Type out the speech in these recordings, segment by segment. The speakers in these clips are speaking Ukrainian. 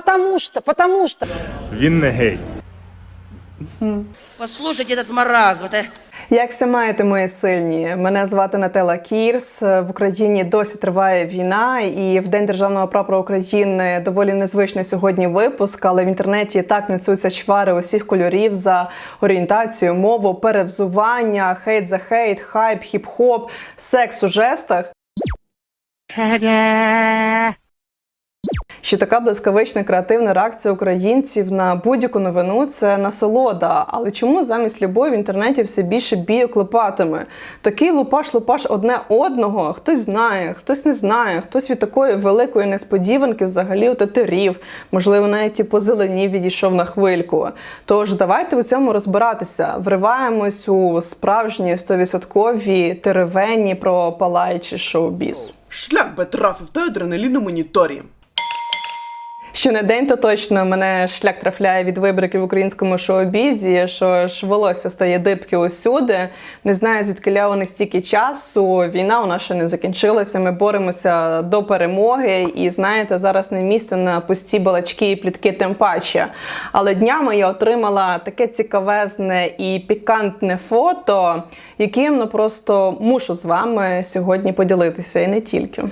Потому что, потому что. Він не гей. Послушайте этот маразм, это... Як все маєте, мої сильні? Мене звати Нателла Кірс. В Україні досі триває війна, і в День державного прапора України доволі незвичний сьогодні випуск, але в інтернеті так несуться чвари усіх кольорів за орієнтацію, мову, перевзування, хейт за хейт, хайп, хіп-хоп, секс у жестах. Що така блискавична креативна реакція українців на будь-яку новину це насолода. Але чому замість любові в інтернеті все більше бійок лопатами? Такий лупаш-лупаш одне одного. Хтось знає, хтось не знає, хтось від такої великої несподіванки взагалі отетерів, можливо, навіть і позеленів відійшов на хвильку. Тож давайте у цьому розбиратися. Вриваємось у справжні стовідсоткові теревені про палаючий шоу-біз. Шлях би трафив та адреналін на моніторі. Що не день, то точно мене шлях трафляє від вибриків в українському шоу-бізі, що ж волосся стає дибки усюди. Не знаю, звідки вони стільки часу. Війна у нас ще не закінчилася. Ми боремося до перемоги. І знаєте, зараз не місце на пусті балачки і плітки тим паче. Але днями я отримала таке цікавезне і пікантне фото, яким ну просто мушу з вами сьогодні поділитися, і не тільки.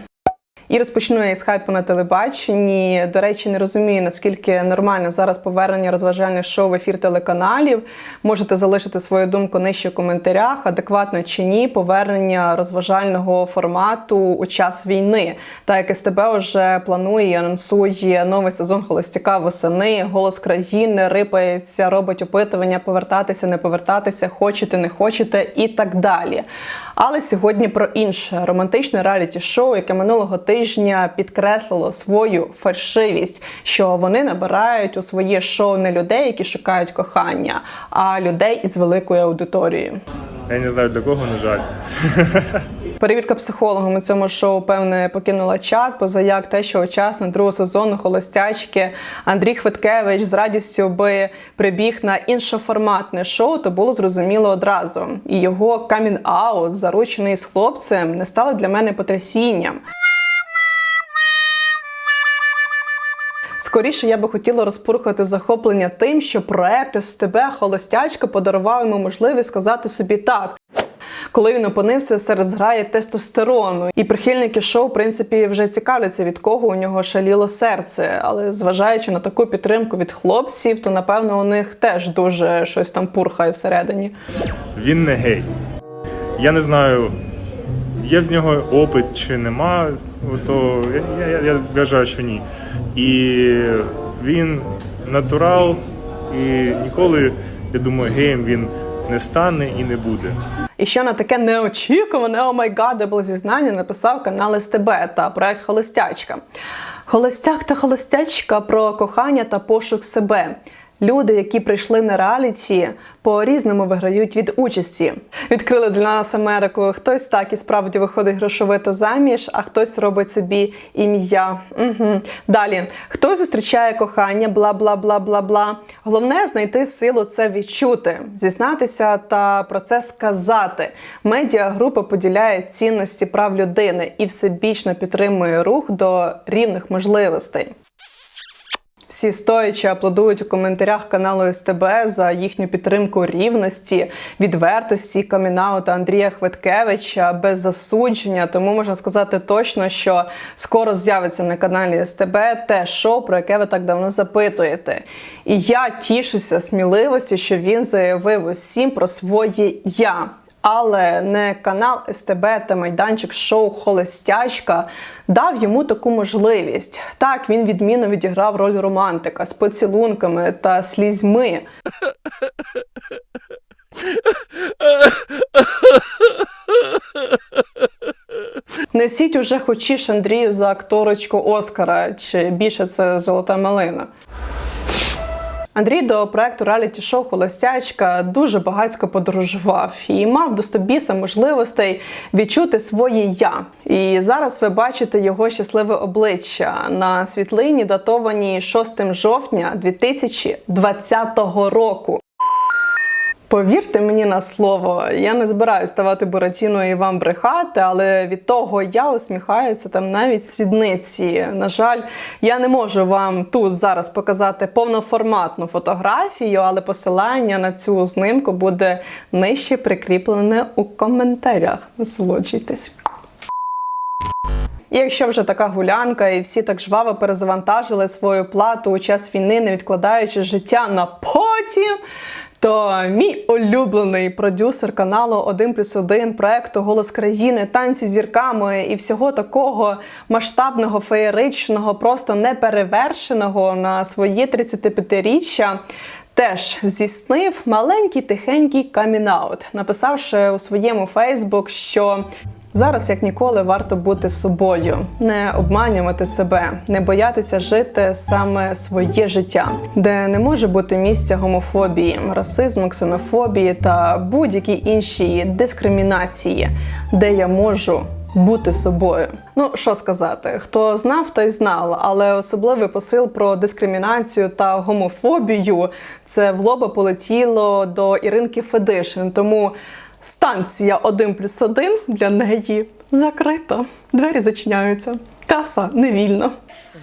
І розпочну я із хайпу на телебаченні. До речі, не розумію, наскільки нормально зараз повернення розважальних шоу в ефір телеканалів. Можете залишити свою думку нижче в коментарях, адекватно чи ні, повернення розважального формату у час війни. Так як СТБ вже планує і анонсує новий сезон холостяка восени, голос країни рипається, робить опитування, повертатися, не повертатися, хочете, не хочете і так далі. Але сьогодні про інше романтичне реаліті-шоу, яке минулого тижня підкреслило свою фальшивість, що вони набирають у своє шоу не людей, які шукають кохання, а людей із великою аудиторією. Я не знаю до кого, на жаль. Перевірка психологом у цьому шоу певне покинула чат. Позаяк те, що учасник другого сезону холостячки Андрій Хвиткевич з радістю би прибіг на іншоформатне шоу, то було зрозуміло одразу. І його камін-аут, заручений з хлопцем, не стало для мене потрясінням. Скоріше я би хотіла розпурхати захоплення тим, що проект СТБ Холостячка подарував йому можливість сказати собі так. Коли він опинився серед зграї тестостерону, і прихильники шоу, в принципі, вже цікавляться, від кого у нього шаліло серце. Але зважаючи на таку підтримку від хлопців, то напевно у них теж дуже щось там пурхає всередині. Він не гей. Я не знаю, є з нього опит чи нема, то я, я, я вважаю, що ні. І він натурал, і ніколи, я думаю, геєм він не стане і не буде. І що на таке неочікуване о май гадебле зізнання написав канал СТБ та проект Холостячка. Холостяк та холостячка про кохання та пошук себе. Люди, які прийшли на реаліті, по-різному виграють від участі. Відкрили для нас Америку. Хтось так і справді виходить грошовито заміж, а хтось робить собі ім'я. Угу. Далі хтось зустрічає кохання, бла бла бла бла бла. Головне знайти силу це відчути, зізнатися та про це сказати. Медіагрупа поділяє цінності прав людини і всебічно підтримує рух до рівних можливостей. Всі стоячи аплодують у коментарях каналу СТБ за їхню підтримку рівності, відвертості камінаута Андрія Хвиткевича без засудження. Тому можна сказати точно, що скоро з'явиться на каналі СТБ те шоу, про яке ви так давно запитуєте. І я тішуся сміливості, що він заявив усім про своє я. Але не канал СТБ та майданчик шоу Холостячка дав йому таку можливість. Так, він відмінно відіграв роль романтика з поцілунками та слізьми. Несіть уже хочеш Андрію за акторочку Оскара, чи більше це золота малина. Андрій до проекту реаліті шоу Холостячка дуже багатько подорожував і мав до стобіса можливостей відчути своє я. І зараз ви бачите його щасливе обличчя на світлині, датованій 6 жовтня 2020 року. Повірте мені на слово, я не збираюсь ставати Буратіною і вам брехати, але від того я усміхаюся там навіть сідниці. На жаль, я не можу вам тут зараз показати повноформатну фотографію, але посилання на цю знимку буде нижче прикріплене у коментарях. Насолоджуйтесь. Якщо вже така гулянка, і всі так жваво перезавантажили свою плату у час війни, не відкладаючи життя на потім. То мій улюблений продюсер каналу 1 плюс 1 проекту Голос країни, танці зірками і всього такого масштабного, феєричного, просто неперевершеного на своє 35-річчя. Теж здійснив маленький тихенький камінаут, написавши у своєму Фейсбук, що Зараз як ніколи варто бути собою, не обманювати себе, не боятися жити саме своє життя, де не може бути місця гомофобії, расизму, ксенофобії та будь-якій іншій дискримінації, де я можу. Бути собою. Ну що сказати, хто знав, той знав, але особливий посил про дискримінацію та гомофобію це в лоба полетіло до Іринки Федишин. Тому Станція 1 плюс 1 для неї закрита. Двері зачиняються. Каса невільна.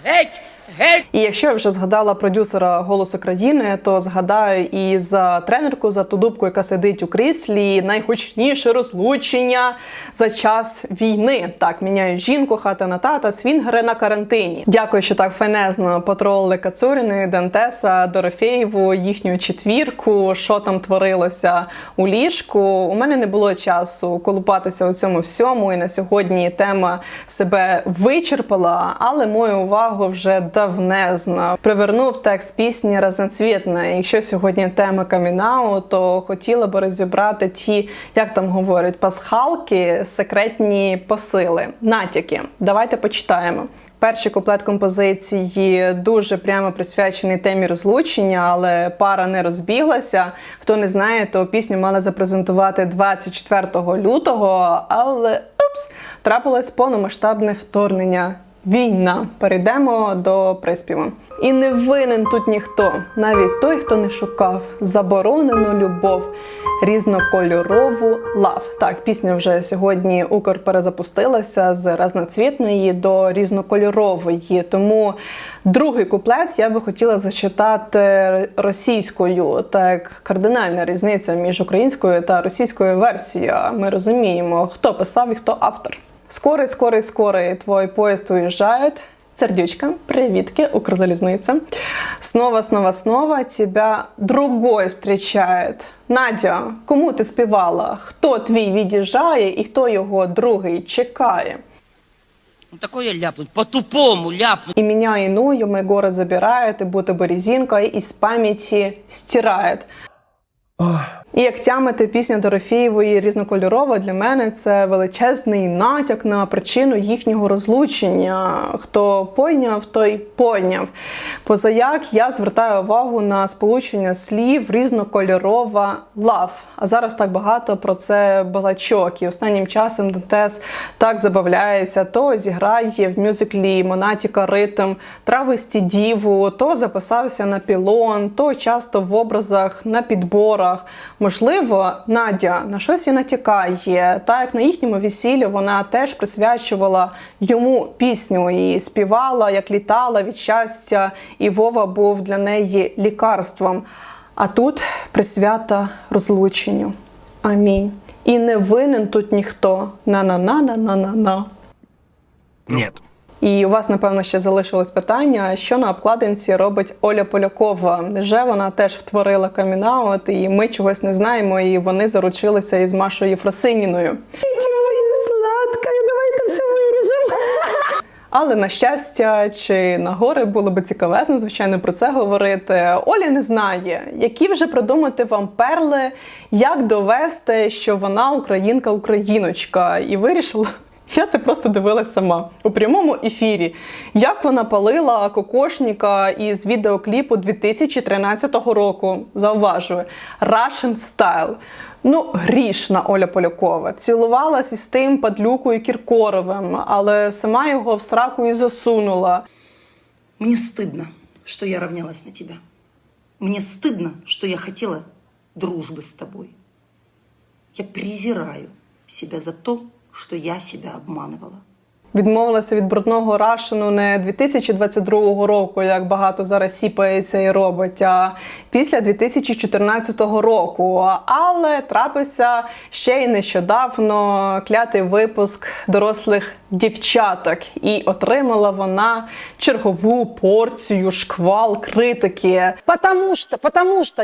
Геть! Геть! І якщо я вже згадала продюсера Голосу країни, то згадаю і за тренерку, за ту дубку, яка сидить у кріслі, найгучніше розлучення за час війни. Так, міняю жінку, хата на тата, свінгери на карантині. Дякую, що так фенезно потролили Кацуріни, Дантеса, Дорофєєву, їхню четвірку, що там творилося у ліжку. У мене не було часу колупатися у цьому всьому, і на сьогодні тема себе вичерпала, але мою увагу вже давнезно привернув текст пісні разноцвітна. Якщо сьогодні тема камінау, то хотіла би розібрати ті, як там говорять, пасхалки, секретні посили, натяки. Давайте почитаємо. Перший куплет композиції дуже прямо присвячений темі розлучення, але пара не розбіглася. Хто не знає, то пісню мали запрезентувати 24 лютого, але упс, трапилось повномасштабне вторгнення. Війна. Перейдемо до приспіву. І не винен тут ніхто, навіть той, хто не шукав заборонену любов, різнокольорову лав. Так, пісня вже сьогодні Укр перезапустилася з разноцвітної до різнокольорової. Тому другий куплет я би хотіла зачитати російською, так кардинальна різниця між українською та російською версією. Ми розуміємо, хто писав і хто автор. Скорий, скорий, скорий, твой поезд уезжает. Сердючка, привітки, Укрзалізниця. Снова, снова, снова тебя другой встречает. Надя, кому ти співала? Хто твій від'їжджає і хто його другий чекає? Ну такое ляпнуть, по-тупому ляпнуть. И меня иную мой город забирает, и будто бы резинкой из памяти стирает. І як тямити пісня Дорофєєвої різнокольорова для мене це величезний натяк на причину їхнього розлучення. Хто пойняв, той пойняв. Позаяк я звертаю увагу на сполучення слів різнокольорова лав. А зараз так багато про це балачок. І останнім часом Дантес так забавляється, то зіграє в мюзиклі Монатіка ритм, трависті діву, то записався на пілон, то часто в образах на підборах. Можливо, Надя на щось і натякає. Так як на їхньому весіллі вона теж присвячувала йому пісню і співала, як літала від щастя, і Вова був для неї лікарством. А тут присвята розлученню. Амінь. І не винен тут ніхто. На-на-на-на-на-на-на. Нет. І у вас, напевно, ще залишилось питання, що на обкладинці робить Оля Полякова. Невже вона теж втворила камінаут, і ми чогось не знаємо, і вони заручилися із Машою Єфросиніною. Але на щастя чи на горе було би цікавезно, звичайно, про це говорити. Оля не знає, які вже придумати вам перли, як довести, що вона українка-україночка, і вирішила. Я це просто дивилась сама у прямому ефірі. Як вона палила кокошника із відеокліпу 2013 року. Зауважую, Russian Style. Ну, грішна Оля Полякова. Цілувалась із тим падлюкою Кіркоровим, але сама його в сраку і засунула. Мне стыдно, что я равнялась на тебя. Мне стыдно, что я хотела дружбы с тобой. Я презираю себя за то, что я себя обманывала. Відмовилася від брудного рашену не 2022 року, як багато зараз сіпається і робить, а після 2014 року. Але трапився ще й нещодавно клятий випуск дорослих дівчаток, і отримала вона чергову порцію шквал критики. Потому что, потому что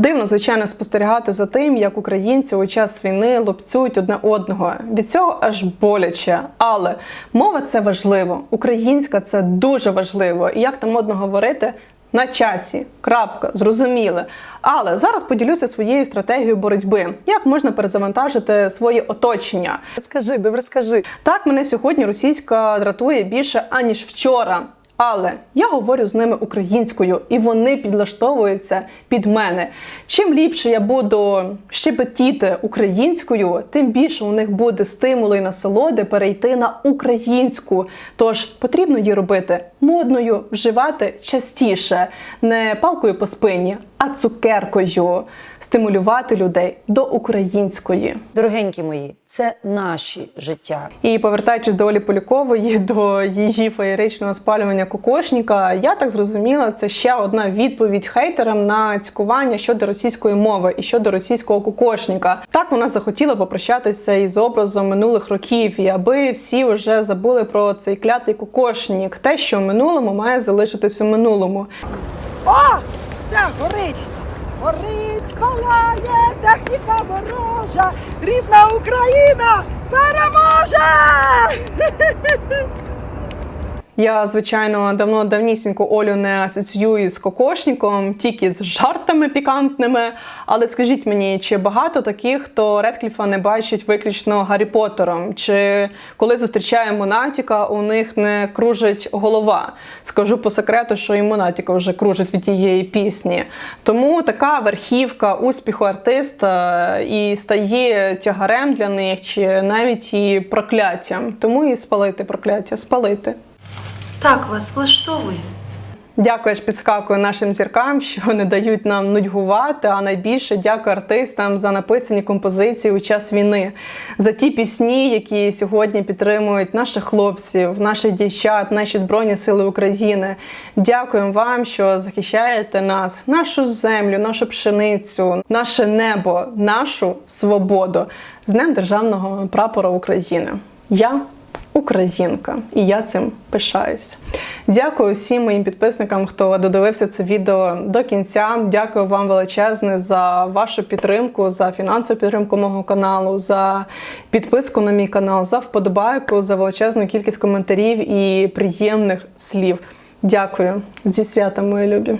Дивно, звичайно, спостерігати за тим, як українці у час війни лупцюють одне одного. Від цього аж боляче. Але мова це важливо. Українська це дуже важливо. І як там модно говорити, на часі. Крапка, зрозуміле. Але зараз поділюся своєю стратегією боротьби. Як можна перезавантажити своє оточення? расскажи, да расскажи. Так мене сьогодні російська дратує більше аніж вчора. Але я говорю з ними українською, і вони підлаштовуються під мене. Чим ліпше я буду щебетіти українською, тим більше у них буде стимули і насолоди перейти на українську. Тож потрібно її робити модною, вживати частіше, не палкою по спині, а цукеркою, стимулювати людей до української. Дорогенькі мої, це наші життя. І повертаючись до Олі Полякової, до її феєричного спалювання кокошника, я так зрозуміла, це ще одна відповідь хейтерам на цькування щодо російської мови і щодо російського кокошника. Так вона захотіла попрощатися із образом минулих років, і аби всі вже забули про цей клятий кокошнік. Те, що в минулому має залишитись у минулому. О! Все, горить! Горить, палає техніка ворожа! Рідна Україна переможе! Я, звичайно, давно давнісінько Олю не асоціюю з кокошником, тільки з жартами пікантними. Але скажіть мені, чи багато таких, хто Редкліфа не бачить виключно Гаррі Поттером? Чи коли зустрічає Монатіка, у них не кружить голова? Скажу по секрету, що і Монатіка вже кружить від тієї пісні. Тому така верхівка успіху артиста і стає тягарем для них, чи навіть і прокляттям. Тому і спалити прокляття, спалити. Так вас влаштовує. Дякую, аж підскакую нашим зіркам, що не дають нам нудьгувати. А найбільше дякую артистам за написані композиції у час війни, за ті пісні, які сьогодні підтримують наших хлопців, наших дівчат, наші збройні сили України. Дякуємо вам, що захищаєте нас, нашу землю, нашу пшеницю, наше небо, нашу свободу з Днем Державного прапора України. Я Українка, і я цим пишаюсь. Дякую всім моїм підписникам, хто додивився це відео до кінця. Дякую вам величезне за вашу підтримку, за фінансову підтримку мого каналу, за підписку на мій канал, за вподобайку, за величезну кількість коментарів і приємних слів. Дякую зі святом, мої любі.